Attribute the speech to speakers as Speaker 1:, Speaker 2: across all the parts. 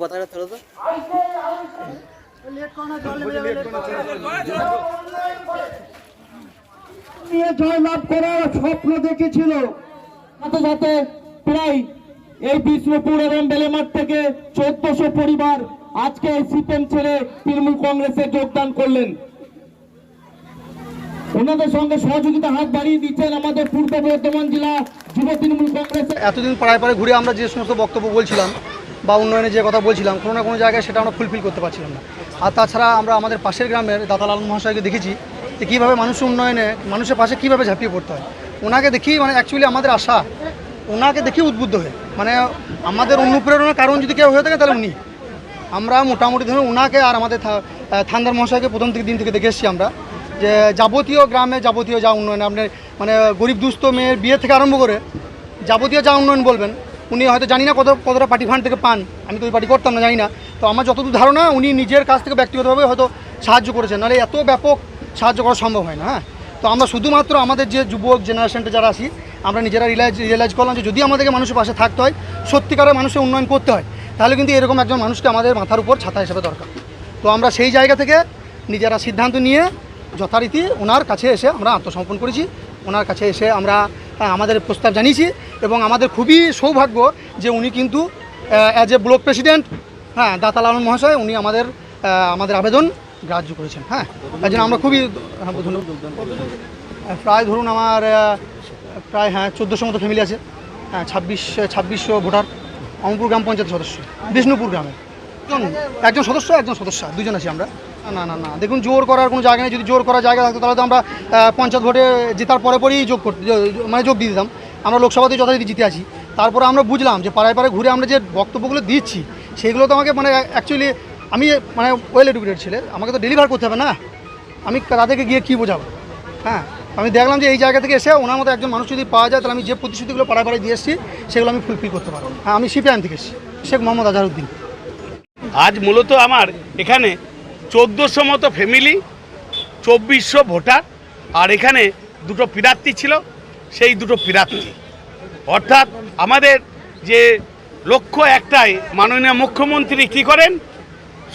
Speaker 1: পতাকা তোলো তো।
Speaker 2: নিয়ে জয়লাভ করার স্বপ্ন দেখেছিল। সাথে সাথে প্রায় এই বিষ্ণুপুর এবং বেলেমাঠ থেকে চোদ্দশো পরিবার আজকে এই সিপিএম ছেড়ে তৃণমূল কংগ্রেসে যোগদান করলেন। ওনাদের সঙ্গে সহযোগিতা হাত বাড়িয়ে দিচ্ছেন আমাদের পূর্ব বর্ধমান জেলা যুব তৃণমূল কংগ্রেসের
Speaker 3: এতদিন পাড়ায় পাড়ায় ঘুরে আমরা যে সমস্ত বক্তব্য বলছিলাম বা উন্নয়নের যে কথা বলছিলাম, কোনো না কোনো জায়গায় সেটা আমরা ফুলফিল করতে পারছিলাম না। আর তাছাড়া আমরা আমাদের পাশের গ্রামের দাতালাল মহাশয়কে দেখেছি যে কীভাবে মানুষ উন্নয়নে, মানুষের পাশে কীভাবে ঝাঁপিয়ে পড়তে হয়। ওনাকে দেখি মানে অ্যাকচুয়ালি আমাদের আশা, ওনাকে দেখি উদ্বুদ্ধ হয়ে মানে আমাদের অনুপ্রেরণার কারণ যদি কেউ হয়ে থাকে তাহলে উনি। আমরা মোটামুটি ধরুন ওনাকে আর আমাদের থান্দার মহাশয়কে প্রথম থেকে দিন থেকে দেখে এসেছি আমরা যে যাবতীয় গ্রামে যাবতীয় যা উন্নয়ন আপনার মানে গরিব দুস্থ মেয়ের বিয়ে থেকে আরম্ভ করে যাবতীয় যা উন্নয়ন বলবেন উনি হয়তো জানি না কত কতটা পার্টি ফান্ড থেকে পান। আমি তো ওই পার্টি করতাম না, জানি না। তো আমার যতদূর ধারণা, উনি নিজের কাছ থেকে ব্যক্তিগতভাবে হয়তো সাহায্য করেছেন। নাহলে এত ব্যাপক সাহায্য করা সম্ভব হয় না হ্যাঁ? তো আমরা শুধুমাত্র আমাদের যে যুবক জেনারেশনটা যারা আসি আমরা নিজেরা রিয়েলাইজ রিয়েলাইজ করলাম যে যদি আমাদেরকে মানুষের পাশে থাকতে হয়, সত্যিকারের মানুষের উন্নয়ন করতে হয়, তাহলে কিন্তু এরকম একজন মানুষকে আমাদের মাথার উপর ছাতা হিসেবে দরকার। তো আমরা সেই জায়গা থেকে নিজেরা সিদ্ধান্ত নিয়ে যথারীতি ওনার কাছে এসে আমরা আত্মসমর্পণ করেছি। ওনার কাছে এসে আমরা আমাদের প্রস্তাব জানিয়েছি এবং আমাদের খুবই সৌভাগ্য যে উনি কিন্তু অ্যাজ এ ব্লক প্রেসিডেন্ট হ্যাঁ দাতা লালন মহাশয়, উনি আমাদের আমাদের আবেদন গ্রাহ্য করেছেন হ্যাঁ। তাই জন্য আমরা খুবই হ্যাঁ প্রায় ধরুন আমার প্রায় হ্যাঁ চোদ্দোশো মতো ফ্যামিলি আছে হ্যাঁ ছাব্বিশ, ছাব্বিশশো ভোটার, অমরপুর গ্রাম পঞ্চায়েত সদস্য, বিষ্ণুপুর গ্রামে একজন একজন সদস্য একজন সদস্য, দুজন আছি আমরা। না না না। দেখুন, জোর করার কোনো জায়গা নেই। যদি জোর করার জায়গা থাকতো, তাহলে তো আমরা পঞ্চায়েত ভোটে জেতার পরে পরেই যোগ করতে মানে যোগ দিয়ে দিতাম। আমরা লোকসভাতে যথারীতি জিতে আছি। তারপরে আমরা বুঝলাম যে, পাড়ায় পাড়ায় ঘুরে আমরা যে বক্তব্যগুলো দিচ্ছি, সেগুলো তো আমাকে মানে অ্যাকচুয়ালি আমি মানে ওয়েল এডুকেটেড ছেলে। আমাকে তো ডেলিভার করতে হবে না? আমি তাদেরকে গিয়ে কী বোঝাবো? হ্যাঁ আমি দেখলাম যে এই জায়গা থেকে এসে ওনার মতো একজন মানুষ যদি পাওয়া যায়, তাহলে আমি যে প্রতিশ্রুতিগুলো পাড়ায় পাড়ায় দিয়ে এসেছি, সেগুলো আমি ফুলফিল করতে পারব। হ্যাঁ আমি সিপিআইএম থেকে এসেছি। শেখ মোহাম্মদ আজহারউদ্দিন
Speaker 4: আজ মূলত আমার এখানে চোদ্দোশো মতো ফ্যামিলি চব্বিশশো ভোটার, আর এখানে দুটো প্রার্থী ছিল, সেই দুটো প্রার্থী। অর্থাৎ আমাদের যে লক্ষ্য একটাই, মাননীয় মুখ্যমন্ত্রী কী করেন?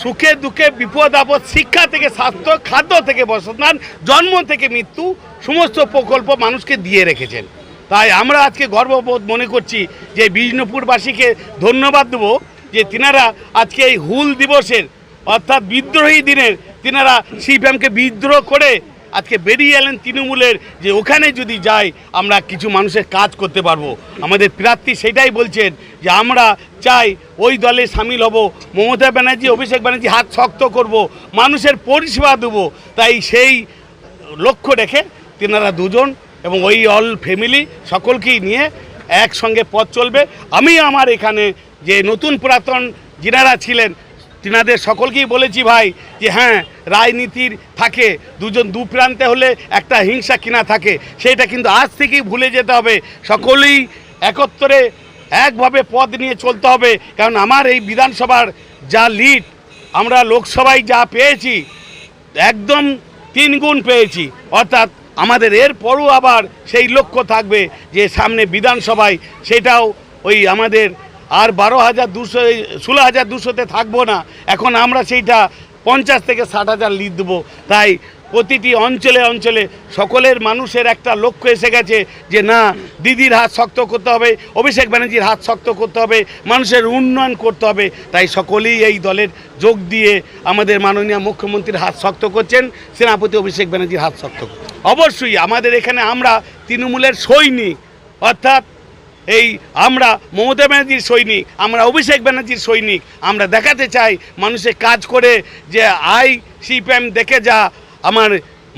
Speaker 4: সুখে দুঃখে বিপদ আপদ, শিক্ষা থেকে স্বাস্থ্য, খাদ্য থেকে বসবাস জন্ম থেকে মৃত্যু, সমস্ত প্রকল্প মানুষকে দিয়ে রেখেছেন। তাই আমরা আজকে গর্ববোধ মনে করছি যে বিষ্ণুপুরবাসীকে ধন্যবাদ দেবো, যে তিনারা আজকে এই হুল দিবসের অর্থাৎ বিদ্রোহী দিনের তিনারা সিপিএমকে বিদ্রোহ করে আজকে বেরিয়ে এলেন তৃণমূলের যে ওখানে যদি যাই আমরা কিছু মানুষের কাজ করতে পারব। আমাদের প্রার্থী সেটাই বলছেন যে আমরা চাই ওই দলে সামিল হব। মমতা ব্যানার্জি, অভিষেক ব্যানার্জি হাত শক্ত করব, মানুষের পরিষেবা দেবো। তাই সেই লক্ষ্য রেখে তেনারা দুজন এবং ওই অল ফ্যামিলি সকলকেই নিয়ে একসঙ্গে পথ চলবে। আমি আমার এখানে যে নতুন পুরাতন যিনারা ছিলেন তিনাদের সকলকেই বলেছি ভাই যে হ্যাঁ রাজনীতির থাকে দুজন দু প্রান্তে হলে একটা হিংসা কিনা থাকে, সেটা কিন্তু আজ থেকেই ভুলে যেতে হবে। সকলেই একত্রে একভাবে পথ নিয়ে চলতে হবে, কারণ আমার এই বিধানসভার যা লিড, আমরা লোকসভায় যা পেয়েছি, একদম তিন গুণ পেয়েছি। অর্থাৎ আমাদের এরপরও আবার সেই লক্ষ্য থাকবে যে সামনে বিধানসভায় সেটাও ওই আমাদের আর বারো হাজার দুশো ষোলো হাজার দুশোতে থাকব না। এখন আমরা সেইটা পঞ্চাশ থেকে ষাট হাজার লিড দেবো। তাই প্রতিটি অঞ্চলে অঞ্চলে সকলের মানুষের একটা লক্ষ্য এসে গেছে যে না, দিদির হাত শক্ত করতে হবে, অভিষেক ব্যানার্জির হাত শক্ত করতে হবে, মানুষের উন্নয়ন করতে হবে। তাই সকলেই এই দলের যোগ দিয়ে আমাদের মাননীয় মুখ্যমন্ত্রীর হাত শক্ত করছেন, সেনাপতি অভিষেক ব্যানার্জির হাত শক্ত অবশ্যই আমাদের এখানে আমরা তৃণমূলের সৈনিক, অর্থাৎ এই আমরা মমতা ব্যানার্জির সৈনিক, আমরা অভিষেক ব্যানার্জির সৈনিক, আমরা দেখাতে চাই মানুষে কাজ করে যে আই সিপিএম দেখে যা আমার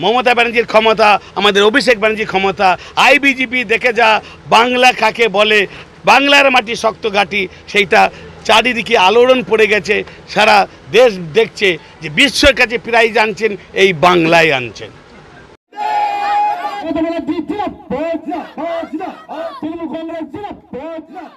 Speaker 4: মমতা ব্যানার্জির ক্ষমতা, আমাদের অভিষেক ব্যানার্জির ক্ষমতা, আই বিজেপি দেখে যা বাংলা কাকে বলে, বাংলার মাটি শক্ত ঘাটি, সেইটা চারিদিকে আলোড়ন পড়ে গেছে, সারা দেশ দেখছে যে বিশ্বের কাছে প্রাইজ আনছেন, এই বাংলায় আনছেন।
Speaker 2: কথা বলা